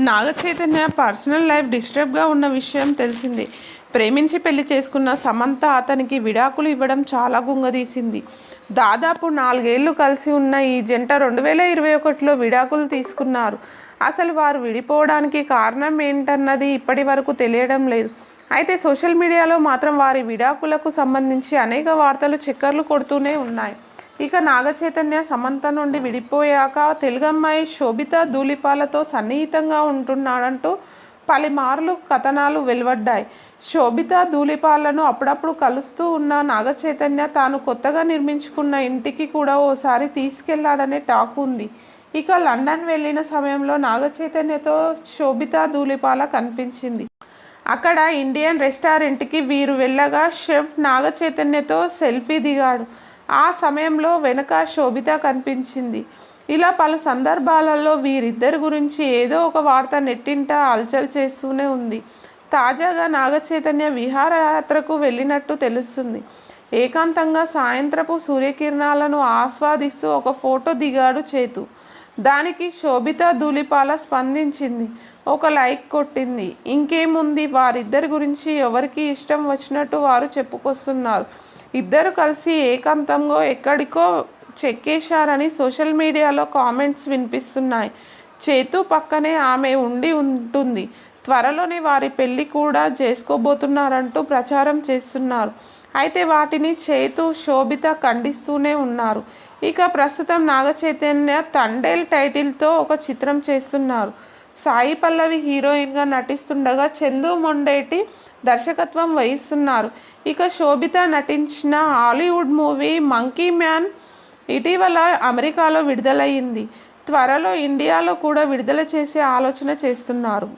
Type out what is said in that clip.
నాగ Chaitanya personal life డిస్టర్బ్గా ఉన్న విషయం తెలిసింది. ప్రేమించి పెళ్ళి చేసుకున్న సమంత అతనికి విడాకులు ఇవ్వడం చాలా గుంగదీసింది. దాదాపు నాలుగేళ్ళు కలిసి ఉన్న ఈ జంట రెండు వేల ఇరవై ఒకటిలో విడాకులు తీసుకున్నారు. అసలు వారు విడిపోవడానికి కారణం ఏంటన్నది ఇప్పటి వరకు తెలియడం లేదు. అయితే సోషల్ మీడియాలో మాత్రం వారి విడాకులకు సంబంధించి అనేక వార్తలు చక్కర్లు కొడుతూనే ఉన్నాయి. ఇక నాగచైతన్య సమంత నుండి విడిపోయాక తెలుగమ్మాయి శోభిత ధూళిపాలతో సన్నిహితంగా ఉంటున్నాడంటూ పలుమార్లు కథనాలు వెలువడ్డాయి. శోభిత ధూళిపాలను అప్పుడప్పుడు కలుస్తూ ఉన్న నాగచైతన్య తాను కొత్తగా నిర్మించుకున్న ఇంటికి కూడా ఓసారి తీసుకెళ్ళాడనే టాక్ ఉంది. ఇక లండన్ వెళ్ళిన సమయంలో నాగచైతన్యతో శోభిత ధూళిపాల కనిపించింది. అక్కడ ఇండియన్ రెస్టారెంట్కి వీరు వెళ్ళగా షెఫ్ నాగచైతన్యతో సెల్ఫీ దిగాడు. ఆ సమయంలో వెనక శోభిత కనిపించింది. ఇలా పలు సందర్భాలలో వీరిద్దరి గురించి ఏదో ఒక వార్త నెట్టింట అల్చల్ చేస్తూనే ఉంది. తాజాగా నాగచైతన్య విహారయాత్రకు వెళ్ళినట్టు తెలుస్తుంది. ఏకాంతంగా సాయంత్రపు సూర్యకిరణాలను ఆస్వాదిస్తూ ఒక ఫోటో దిగాడు చేతు. దానికి శోభిత ధూళిపాల స్పందించింది. ఒక లైక్ కొట్టింది. ఇంకేముంది? వారిద్దరి గురించి ఎవరికి ఇష్టం వచ్చినట్టు వారు చెప్పుకొస్తున్నారు. ఇద్దరు కలిసి ఏకాంతంగా ఎక్కడికో చెక్కేశారని సోషల్ మీడియాలో కామెంట్స్ వినిపిస్తున్నాయి. చేతు పక్కనే ఆమె ఉండి ఉంటుంది. త్వరలోనే వారి పెళ్ళి కూడా చేసుకోబోతున్నారంటూ ప్రచారం చేస్తున్నారు. అయితే వాటిని చేతు శోభిత ఖండిస్తూనే ఉన్నారు. ఇక ప్రస్తుతం నాగచైతన్య తండేల్ టైటిల్తో ఒక చిత్రం చేస్తున్నారు. సాయి పల్లవి హీరోయిన్గా నటిస్తుండగా చందు మొండేటి దర్శకత్వం వహిస్తున్నారు. ఇక శోభిత నటించిన హాలీవుడ్ మూవీ మంకీ మ్యాన్ ఇటీవల అమెరికాలో విడుదలయ్యింది. త్వరలో ఇండియాలో కూడా విడుదల చేసే ఆలోచన చేస్తున్నారు.